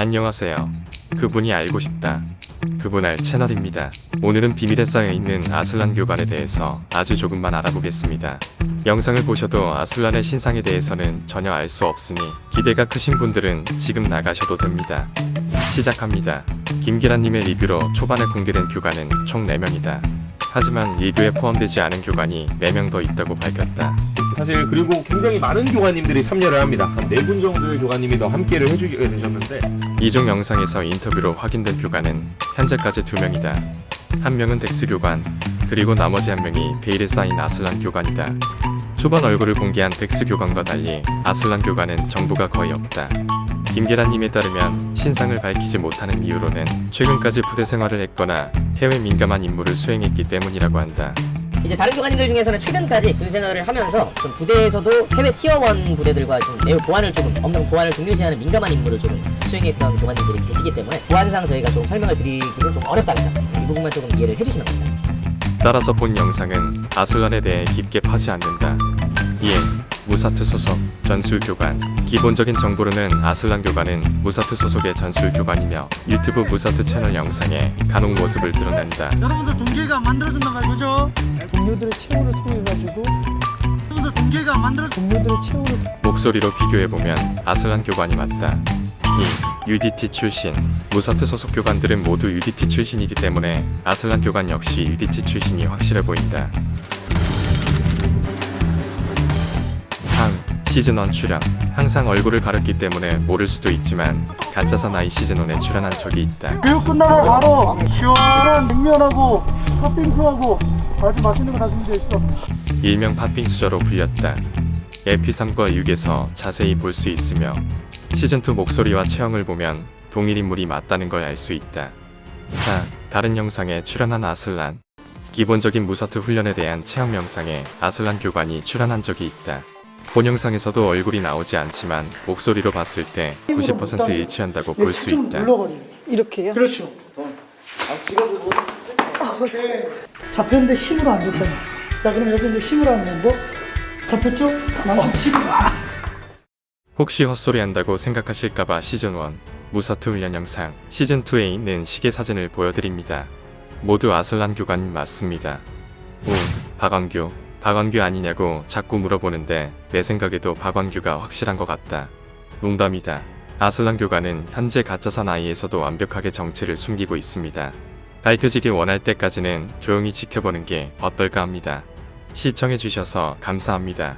안녕하세요. 그분이 알고 싶다. 그분 알 채널입니다. 오늘은 비밀에 쌓여 있는 아슬란 교관에 대해서 아주 조금만 알아보겠습니다. 영상을 보셔도 아슬란의 신상에 대해서는 전혀 알 수 없으니 기대가 크신 분들은 지금 나가셔도 됩니다. 시작합니다. 김기란님의 리뷰로 초반에 공개된 교관은 총 4명이다. 하지만 리뷰에 포함되지 않은 교관이 4명 더 있다고 밝혔다. 사실 그리고 굉장히 많은 교관님들이 참여를 합니다. 한네분 정도의 교관님이 더 함께를 해주게 되셨는데 이종 영상에서 인터뷰로 확인된 교관은 현재까지 두 명이다. 한 명은 덱스 교관, 그리고 나머지 한 명이 베일에 쌓인 아슬란 교관이다. 초반 얼굴을 공개한 덱스 교관과 달리 아슬란 교관은 정보가 거의 없다. 김계란님에 따르면 신상을 밝히지 못하는 이유로는 최근까지 부대 생활을 했거나 해외 민감한 임무를 수행했기 때문이라고 한다. 이제 다른 교관님들 중에서는 최근까지 군 생활을 하면서 좀 부대에서도 해외 티어1 부대들과 좀 매우 보안을 조금 엄청 보안을 중요시하는 민감한 임무를 조금 수행했던 교관님들이 계시기 때문에 보안상 저희가 좀 설명을 드리기는 좀 어렵답니다. 이 부분만 조금 이해를 해주시면 감사하겠습니다. 따라서 본 영상은 아슬란에 대해 깊게 파지 않는다. 2. 무사트 소속 전술 교관 기본적인 정보로는 아슬란 교관은 무사트 소속의 전술 교관이며 유튜브 무사트 채널 영상에 간혹 모습을 드러낸다. 여러분들 동기가 만들어준단 말이죠. 동료들의 최후를 통해 가지고 여러분들 동기가 만들어 동료들의 최후를 목소리로 비교해보면 아슬란 교관이 맞다. 2. UDT 출신 무사트 소속 교관들은 모두 UDT 출신이기 때문에 아슬란 교관 역시 UDT 출신이 확실해 보인다. 시즌1 출연 항상 얼굴을 가렸기 때문에 모를 수도 있지만 가짜 사 나이 시즌1에 출연한 적이 있다. 교육 끝나면 바로 시원한 냉면하고 팥빙수하고 아주 맛있는 거다 준비돼 있어. 일명 팥빙 수저로 불렸다. 에피3과 6에서 자세히 볼 수 있으며 시즌2 목소리와 체형을 보면 동일 인물이 맞다는 걸 알 수 있다. 4. 다른 영상에 출연한 아슬란 기본적인 무사트 훈련에 대한 체험 영상에 아슬란 교관이 출연한 적이 있다. 본 영상에서도 얼굴이 나오지 않지만 목소리로 봤을 때 90% 일치한다고 볼 수 있다. 이렇게요? 그렇죠. 잡혔는데 힘으로 안 좋잖아. 자 그럼 여기서 이제 힘으로 하는 거 잡혔죠? 양심 치고 혹시 헛소리 한다고 생각하실까봐 시즌 1 무사트 훈련 영상 시즌 2에 있는 시계 사진을 보여드립니다. 모두 아슬란 교관님 맞습니다. 오, 박완규. 박완규 아니냐고 자꾸 물어보는데 내 생각에도 박완규가 확실한 것 같다. 농담이다. 아슬란 교관은 현재 가짜사 나이에서도 완벽하게 정체를 숨기고 있습니다. 밝혀지길 원할 때까지는 조용히 지켜보는 게 어떨까 합니다. 시청해주셔서 감사합니다.